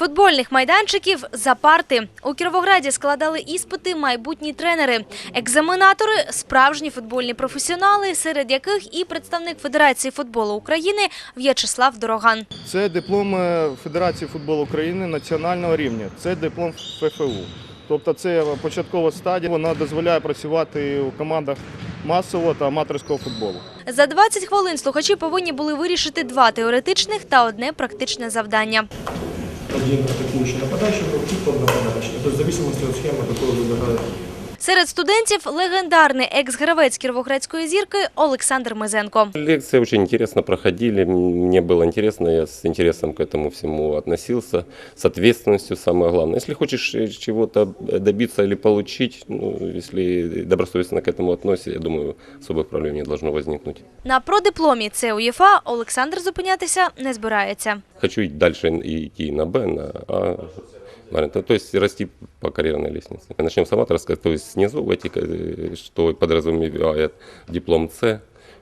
футбольних майданчиків за парти. У Кіровограді складали іспити майбутні тренери. Екзаменатори – справжні футбольні професіонали, серед яких і представник Федерації футболу України В'ячеслав Дороган. Це диплом е, Федерації футболу України національного рівня. Це диплом ФФУ. Тобто це початкова стадія. Вона дозволяє працювати у командах масового та аматорського футболу. За 20 хвилин слухачі повинні були вирішити два теоретичних та одне практичне завдання один атакующий нападающий, другой тип нападающий. То есть в зависимости от схемы, которую выбирают. Серед студентів – легендарний екс-гравець Кіровоградської зірки Олександр Мезенко. Лекции очень интересно проходили, мне было интересно, я с интересом к этому всему относился, с ответственностью самое главное. Если хочешь э, чего-то добиться или получить, ну, если добросовестно к этому относишься, я думаю, особых проблем не должно возникнуть. На продипломі це УЄФА Олександр зупинятися не збирається. Хочу и дальше и идти на Б, на А, на- то, то есть расти по карьерной лестнице. Начнем с аматорской, то есть снизу в эти, э, что подразумевает диплом С,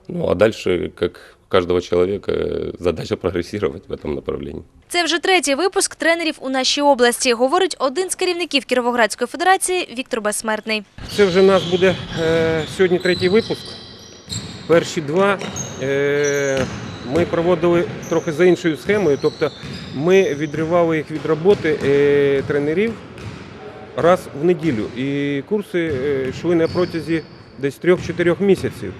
ну а дальше, как у каждого человека, э, задача прогрессировать в этом направлении. Це вже третій випуск тренерів у нашій області, говорить один з керівників Кіровоградської федерації Віктор Безсмертний. Це вже в нас буде е, сьогодні третій випуск. Перші два е, ми проводили трохи за іншою схемою, тобто ми відривали їх від роботи е, тренерів раз в неділю. І курси е, йшли на протязі десь 3-4 місяців.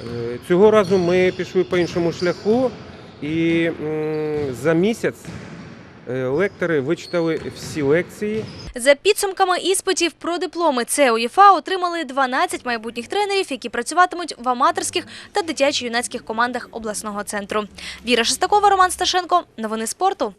Е, цього разу ми пішли по іншому шляху, і за місяць лектори вичитали всі лекції. За підсумками іспитів про дипломи це отримали 12 майбутніх тренерів, які працюватимуть в аматорських та дитячо-юнацьких командах обласного центру. Віра Шестакова, Роман Сташенко. Новини спорту.